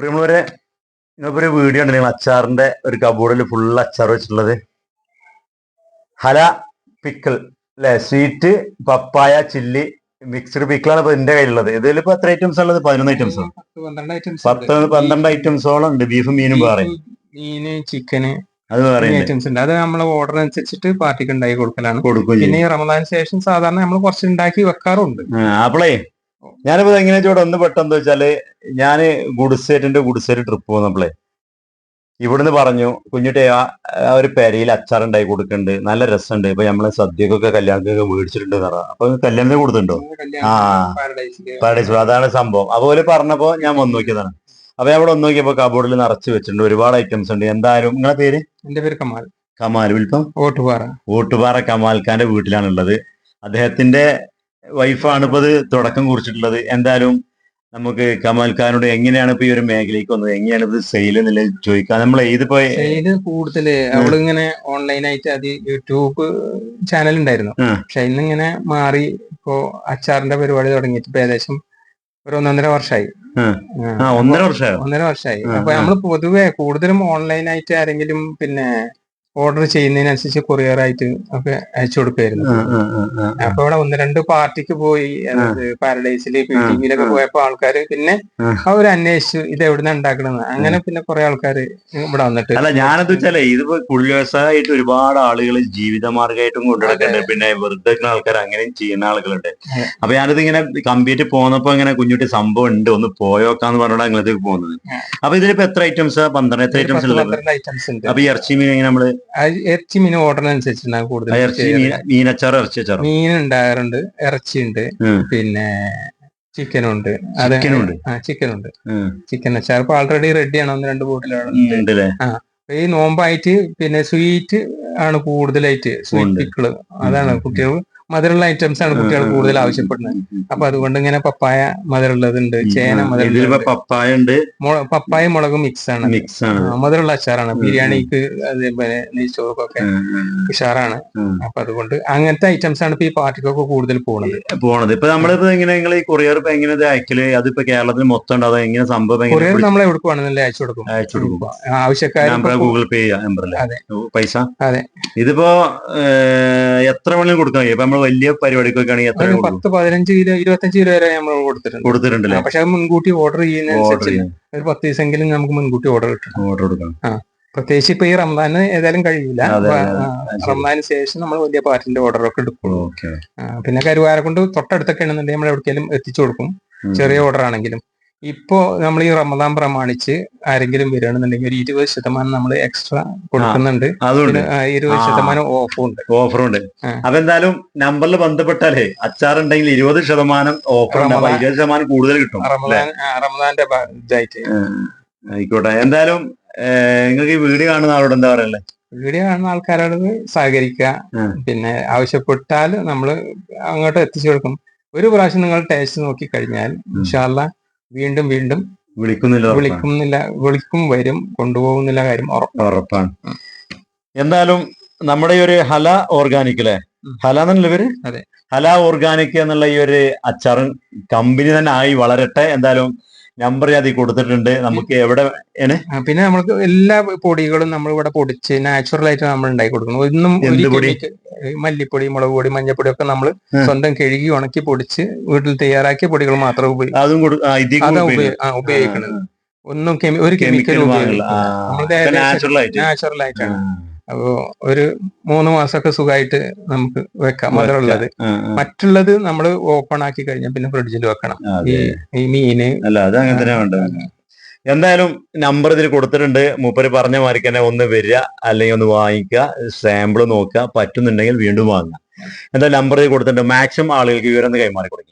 പ്രിയമുള്ളവരെ നിങ്ങൾക്കൊരു വീഡിയോ ഉണ്ട് നിങ്ങൾ അച്ചാറിന്റെ ഒരു കബോർഡിൽ ഫുൾ അച്ചാർ വെച്ചിട്ടുള്ളത്. ഹല പിക്കിൾ അല്ലെ സ്വീറ്റ് പപ്പായ ചില്ലി മിക്സ്ഡ് പിക്കിളാണ് ഇപ്പൊ എന്റെ കയ്യിലുള്ളത്. ഇതിൽ ഇപ്പൊ എത്ര ഐറ്റംസ് ഉള്ളത്? പതിനൊന്ന് ഐറ്റംസ് പത്ത് പന്ത്രണ്ട് ഐറ്റംസോളം ഉണ്ട്. ബീഫും മീനും വേറെ. മീന് ചിക്കന് അത് ഐറ്റംസ് ഉണ്ട്. അത് നമ്മൾ ഓർഡർ അനുസരിച്ചിട്ട് പാർട്ടിക്ക് ഉണ്ടാക്കി കൊടുക്കലാണ്. കൊടുക്കും ഇനി പിന്നെ ഈ റമദാൻ ശേഷം സാധാരണ നമ്മൾ കുറച്ച് ഉണ്ടാക്കി വെക്കാറുണ്ട്. അപ്പളേ ഞാനിപ്പോ എങ്ങനെ ചോടെ ഒന്ന് പെട്ടെന്ന് വെച്ചാൽ ഞാൻ ഗുഡ്സേറ്റിന്റെ ഗുഡ്സേറ്റ് ട്രിപ്പ് പോന്നപ്പോളേ ഇവിടുന്ന് പറഞ്ഞു കുഞ്ഞിട്ടേ ആ ആ ഒരു പെരയിൽ അച്ചാർ ഉണ്ടായി കൊടുക്കുന്നുണ്ട് നല്ല രസമുണ്ട് ഇപ്പൊ നമ്മളെ സദ്യക്കൊക്കെ കല്യാണത്തിനൊക്കെ മേടിച്ചിട്ടുണ്ട് എന്ന് അപ്പൊ കല്യാണത്തിന് കൊടുത്തിട്ടുണ്ടോ? ആ. പാരഡൈസ് അതാണ് സംഭവം. അതുപോലെ പറഞ്ഞപ്പോ ഞാൻ വന്നു നോക്കിയതാണ്. അപ്പൊ ഞാൻ ഇവിടെ വന്ന് നോക്കിയപ്പോ കബോർഡിൽ നിറച്ച് വെച്ചിട്ടുണ്ട് ഒരുപാട് ഐറ്റംസ് ഉണ്ട്. എന്തായാലും നിങ്ങളെ പേര്? എന്റെ പേര് കമാൽ. കമാൽ വിൽപ്പം? ഓട്ടുപാറ. ഓട്ടുപാറ കമാൽ ഖാന്റെ വീട്ടിലാണുള്ളത്. അദ്ദേഹത്തിന്റെ വൈഫാണ് ഇപ്പോൾ അത് തുടക്കം കുറിച്ചിട്ടുള്ളത്. എന്തായാലും നമുക്ക് കമാൽ ഖാനോട് എങ്ങനെയാണ് ഇപ്പൊ ഈ ഒരു മേഖലയ്ക്ക് വന്നത്? എങ്ങനെയാണ് ഇത് സെയിൽ എന്നുള്ളത് ചോദിക്കാൻ നമ്മൾ ഇതിപ്പോ സെയിൽ കൂടുതൽ അവളിങ്ങനെ ഓൺലൈനായിട്ട് അത് യൂട്യൂബ് ചാനൽ ഉണ്ടായിരുന്നു പക്ഷെ പക്ഷെ ഇന്നിങ്ങനെ മാറി ഇപ്പോ അച്ചാറിന്റെ പരിപാടി തുടങ്ങിയിട്ട് ഇപ്പൊ ഏകദേശം ഒരു ഒന്നൊന്നര വർഷമായി ഒന്നര വർഷമായി ഒന്നര വർഷമായി അപ്പൊ. നമ്മൾ പൊതുവെ കൂടുതലും ഓൺലൈനായിട്ട് ആരെങ്കിലും പിന്നെ ഓർഡർ ചെയ്യുന്നതിനനുസരിച്ച് കൊറിയർ ആയിട്ട് ഒക്കെ അയച്ചു കൊടുക്കായിരുന്നു. അപ്പൊ ഇവിടെ ഒന്ന് രണ്ട് പാർട്ടിക്ക് പോയി പാരഡൈസിൽ പിന്നെ. പോയപ്പോ ആൾക്കാര് പിന്നെ ആ. അവർ അന്വേഷിച്ചു ഇത് എവിടുന്ന ഉണ്ടാക്കണെന്ന്. അങ്ങനെ പിന്നെ കുറെ ആൾക്കാര് ഇവിടെ വന്നിട്ട് അല്ല ഞാനെന്ത് വെച്ചാലേ ഇത് കുഴി വ്യവസായമായിട്ട് ഒരുപാട് ആളുകൾ ജീവിതമാർഗമായിട്ടും കൊണ്ടുനടക്കുന്നുണ്ട് പിന്നെ വെറുതെ ആൾക്കാർ അങ്ങനെയും ചെയ്യുന്ന ആളുകളുണ്ട്. അപ്പൊ ഞാനിത് ഇങ്ങനെ കമ്പ്യൂട്ടർ പോന്നപ്പോ ഇങ്ങനെ കുഞ്ഞുട്ടി സംഭവം ഉണ്ട് ഒന്ന് പോയോക്കാന്ന് പറഞ്ഞോണ്ടാ അങ്ങനത്തേക്ക് പോകുന്നത് അപ്പൊ ഇതിലിപ്പോ എത്ര ഐറ്റംസ് പന്ത്രണ്ട് എത്ര ഐറ്റംസ് ഉള്ളത്? ഉണ്ട്. അപ്പൊ ഈ ഇറച്ചി മീൻ ഇങ്ങനെ നമ്മൾ ഇറച്ചി മീൻ ഓർഡറിനനുസരിച്ചാണ് ആ കൂടുതൽ ഇറച്ചി അച്ചാർ മീൻ ഉണ്ടാകാറുണ്ട്. ഇറച്ചി ഉണ്ട് പിന്നെ ചിക്കനുണ്ട്. അത് ഉണ്ട് ആ ചിക്കൻ ഉണ്ട് ചിക്കൻ അച്ചാർ ഇപ്പൊ ഓൾറെഡി റെഡിയാണ് ഒന്ന് രണ്ട് ബോട്ടിലാണ് ആ ഈ നോമ്പായിട്ട് പിന്നെ സ്വീറ്റ് ആണ് കൂടുതലായിട്ട് സ്വീറ്റ്. പിക്കിൾ അതാണ് കുട്ടികൾ മധുരമുള്ള ഐറ്റംസ് ആണ് കുട്ടികൾ കൂടുതൽ ആവശ്യപ്പെടുന്നത്. അപ്പൊ അതുകൊണ്ട് ഇങ്ങനെ പപ്പായ മധുരമുള്ളതുണ്ട് ചേന മധുര പപ്പായ ഉണ്ട്. പപ്പായ മുളക് മിക്സ് ആണ്. മിക്സ് ആണ്. മധുരമുള്ള അച്ചാറാണ്. ബിരിയാണിക്ക് അതേപോലെ നെയ്ച്ചോറൊക്കെ ഉഷാറാണ്. അപ്പൊ അതുകൊണ്ട് അങ്ങനത്തെ ഐറ്റംസ് ആണ് ഇപ്പൊ ഈ പാർട്ടിക്കൊക്കെ കൂടുതൽ പോണത്. പോണത്. ഇപ്പൊ നമ്മളിപ്പോ എങ്ങനെ നിങ്ങൾ ഈ കൊറിയർ ഇപ്പൊ എങ്ങനെ അയക്കൽ? അതിപ്പോ കേരളത്തിൽ മൊത്തം ഉണ്ട്? അതോ എങ്ങനെ സംഭവം കൊറിയർ നമ്മൾ എവിടെ വേണമെന്നല്ലേ അയച്ചു കൊടുക്കും. അയച്ചു കൊടുക്കും. ആവശ്യക്കാർ ഗൂഗിൾ പേ ചെയ്യാം. പൈസ? അതെ. ഇതിപ്പോ എത്ര വേണമെങ്കിലും കൊടുക്കാൻ കഴിയും? നമ്മൾ വലിയ പരിപാടിക്കൊക്കെ ആണെങ്കിൽ എത്ര പത്ത് പതിനഞ്ച് കിലോ ഇരുപത്തഞ്ച് കിലോ വരെ നമ്മൾ കൊടുത്തിട്ടുണ്ട്. കൊടുത്തിട്ടുണ്ടല്ലേ? പക്ഷെ മുൻകൂട്ടി ഓർഡർ ചെയ്യുന്ന ചെയ്യുന്നതനുസരിച്ച് ഒരു പത്ത് ദിവസമെങ്കിലും നമുക്ക് മുൻകൂട്ടി ഓർഡർ കിട്ടണം. ഓർഡർ കൊടുക്കണം. പ്രത്യേകിച്ച് ഇപ്പൊ ഈ റംസാന് ഏതായാലും കഴിയില്ല. റംസാന് ശേഷം നമ്മൾ വലിയ പാറ്റിന്റെ ഓർഡർ ഒക്കെ എടുക്കും. ഓക്കെ പിന്നെ കരുവാര കൊണ്ട് തൊട്ടടുത്തൊക്കെ ആണെന്നുണ്ടെങ്കിൽ നമ്മൾ എവിടേക്കെങ്കിലും എത്തിച്ചു കൊടുക്കും. ചെറിയ ഓർഡർ ആണെങ്കിലും. ഇപ്പോ നമ്മൾ ഈ റമദാൻ പ്രമാണിച്ച് ആരെങ്കിലും വരികയാണെന്നുണ്ടെങ്കിൽ ഒരു ഇരുപത് ശതമാനം നമ്മൾ എക്സ്ട്രാ കൊടുക്കുന്നുണ്ട്. അതുകൊണ്ട് ഇരുപത് ശതമാനം ഓഫും ഉണ്ട് ഓഫറും ഉണ്ട് അപ്പൊ എന്തായാലും നമ്പറിൽ ബന്ധപ്പെട്ടാലേ അച്ചാറുണ്ടെങ്കിൽ ഇരുപത് ശതമാനം ഓഫർ ഇരുപത് ശതമാനം കൂടുതൽ കിട്ടും റമദാന്റെ ഇതായിട്ട്. ആയിക്കോട്ടെ. എന്തായാലും നിങ്ങൾക്ക് ഈ വീഡിയോ കാണുന്ന ആളോട് എന്താ പറയല്ലേ വീഡിയോ കാണുന്ന ആൾക്കാരോട് സഹകരിക്കുക. പിന്നെ ആവശ്യപ്പെട്ടാൽ നമ്മൾ അങ്ങോട്ട് എത്തിച്ചു കൊടുക്കും. ഒരു പ്രാവശ്യം നിങ്ങൾ ടേസ്റ്റ് നോക്കി കഴിഞ്ഞാൽ ഇൻഷാല്ല വീണ്ടും വീണ്ടും വിളിക്കുന്നില്ല. വിളിക്കുന്നില്ല വിളിക്കും വരും കൊണ്ടുപോകുന്നില്ല കാര്യം ഉറപ്പ് ഉറപ്പാണ് എന്തായാലും നമ്മുടെ ഈ ഒരു ഹല ഓർഗാനിക് അല്ലെ. ഹല എന്നല്ലേ പേര് അതെ. ഹല ഓർഗാനിക് എന്നുള്ള ഈ ഒരു അച്ചാറും കമ്പനി തന്നെ ആയി വളരട്ടെ എന്തായാലും നമ്പർ ഞാൻ കൊടുത്തിട്ടുണ്ട്. നമുക്ക് എവിടെ പിന്നെ നമ്മൾക്ക് എല്ലാ പൊടികളും നമ്മൾ ഇവിടെ പൊടിച്ച് നാച്ചുറൽ ആയിട്ട് നമ്മൾ ഉണ്ടാക്കി കൊടുക്കുന്നു. ഒന്നും പൊടി? മല്ലിപ്പൊടി മുളക് പൊടി മഞ്ഞപ്പൊടി ഒക്കെ നമ്മൾ സ്വന്തം കഴുകി ഉണക്കി പൊടിച്ച് വീട്ടിൽ തയ്യാറാക്കിയ പൊടികൾ മാത്രം ഉപയോഗിക്കും ഉപയോഗിക്കുന്നത്. ഒന്നും ഒരു കെമിക്കൽ ഉപയോഗിക്കില്ല നാച്ചുറൽ ആയിട്ടാണ്. അപ്പോ ഒരു മൂന്ന് മാസമൊക്കെ സുഖമായിട്ട് നമുക്ക് വെക്കാം. മധുരമുള്ളത്. മറ്റുള്ളത് നമ്മൾ ഓപ്പൺ ആക്കി കഴിഞ്ഞാൽ പിന്നെ ഫ്രിഡ്ജിൽ വെക്കണം. ഈ മീന്. അല്ല അത് അങ്ങനെ തന്നെ വേണ്ട എന്തായാലും നമ്പർ ഇതിൽ കൊടുത്തിട്ടുണ്ട്. മൂപ്പര് പറഞ്ഞ മാതിരി തന്നെ ഒന്ന് വരിക അല്ലെങ്കിൽ ഒന്ന് വാങ്ങിക്കുക സാമ്പിൾ നോക്കുക പറ്റുന്നുണ്ടെങ്കിൽ വീണ്ടും വാങ്ങുക. എന്തായാലും നമ്പർ കൊടുത്തിട്ടുണ്ട്. മാക്സിമം ആളുകൾക്ക് വിവരം കൈമാറി കൊടുക്കുക